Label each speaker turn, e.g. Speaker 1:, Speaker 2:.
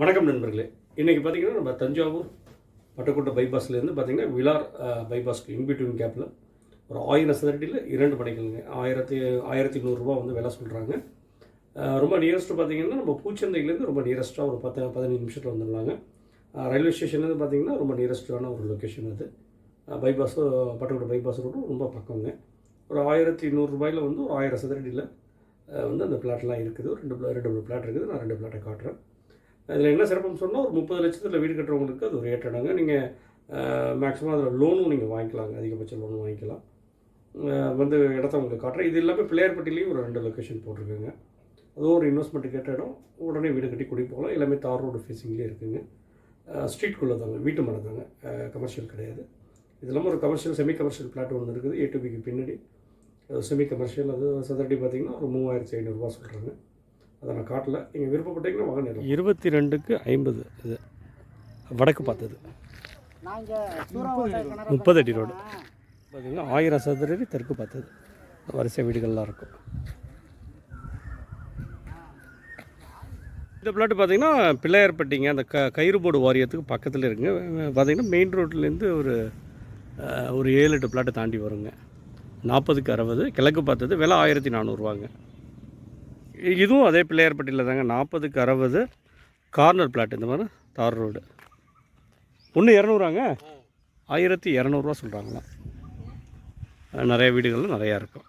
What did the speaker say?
Speaker 1: வணக்கம் நண்பர்களே. இன்றைக்கி பார்த்தீங்கன்னா நம்ம தஞ்சாவூர் பட்டுக்கோட்டை பைபாஸ்லேருந்து பார்த்திங்கன்னா விலார் பைபாஸ்க்கு இன்பிட்வீன் கேப்பில் ஒரு ஆயிரம் சதுரடியில் இரண்டு படைகள்ங்க ஆயிரத்தி ஆயிரத்தி நூறுரூவா வந்து விலை சொல்கிறாங்க ரொம்ப நியரஸ்ட்டு பார்த்திங்கன்னா நம்ம பூச்சந்தையிலேருந்து ரொம்ப நியரஸ்ட்டாக ஒரு பத்து பதினஞ்சு நிமிஷத்தில் வந்துடலாங்க. ரயில்வே ஸ்டேஷன்லேருந்து பார்த்திங்கன்னா ரொம்ப நியரஸ்ட்டான ஒரு லொக்கேஷன் அது. பைபாஸ் பட்டுக்கோட்டை பைபாஸ் ரோடும் ரொம்ப பக்கங்க. ஒரு ஆயிரத்தி நூறுரூபாயில் வந்து ஒரு ஆயிரம் சதுரடியில் வந்து அந்த பிளாட்லாம் இருக்குது. ஒரு ரெண்டு ரெண்டு மூணு பிளாட் இருக்குது. நான் ரெண்டு பிளாட்டை காட்டுறேன். அதில் என்ன சிறப்புன்னு சொன்னால் ஒரு முப்பது லட்சத்தில் வீடு கட்டுறவங்களுக்கு அது ஒரு ஏற்றடாங்க நீங்கள் மேக்ஸிமம் அதில் லோனும் நீங்கள் வாங்கிக்கலாங்க. அதிகபட்ச லோனும் வாங்கிக்கலாம். வந்து இடத்த உங்களுக்கு காட்டுறேன். இது இல்லாமல் பிள்ளையார்பட்டிலையும் ஒரு ரெண்டு லொக்கேஷன் போட்டிருக்குங்க. அதுவும் ஒரு இன்வெஸ்ட்மெண்ட் கேட்ட இடம். உடனே வீடு கட்டி குடி போகலாம். எல்லாமே தார் ரோடு ஃபேஸிங்லேயே இருக்குங்க. ஸ்ட்ரீட்குள்ளே தாங்க. வீட்டு மேலே தாங்க. கமர்ஷியல் கிடையாது. இது இல்லாமல் ஒரு கமர்ஷியல் செமி கமர்ஷியல் பிளாட் ஒன்று இருக்குது ஏ பிக்கு பின்னாடி. செமி கமர்ஷியல் அது சதுரடி பார்த்தீங்கன்னா ஒரு மூவாயிரத்தி ஐநூறுரூவா சொல்கிறாங்க அதை நான் காட்டல. நீங்கள் விருப்பப்பட்டீங்கன்னா வாங்க நேரம் இருபத்தி ரெண்டுக்கு ஐம்பது இது. வடக்கு பார்த்தது. முப்பது அடி ரோடு. பார்த்தீங்கன்னா ஆயிரம் சதுரடி தெற்கு பார்த்தது. வரிசை வீடுகள்லாம் இருக்கும். இந்த பிளாட் பார்த்தீங்கன்னா பிள்ளையார்பட்டிங்க அந்த க கயிறு போர்டு வாரியத்துக்கு பக்கத்தில் இருக்குங்க. பார்த்தீங்கன்னா மெயின் ரோட்லேருந்து ஒரு ஒரு ஏழு எட்டு பிளாட்டை தாண்டி வருங்க. நாற்பதுக்கு அறுபது கிழக்கு பார்த்தது விலை ஆயிரத்தி நானூறுவாங்க. இதுவும் அதே பிள்ளையார்பட்டியில் தாங்க. நாற்பதுக்கு அறுபது கார்னர் பிளாட் இந்த மாதிரி தார் ரோடு. ஒன்று இரநூறாங்க? ஆயிரத்தி இரநூறுவா சொல்கிறாங்களா நிறைய வீடுகளில் நிறையா இருக்கும்.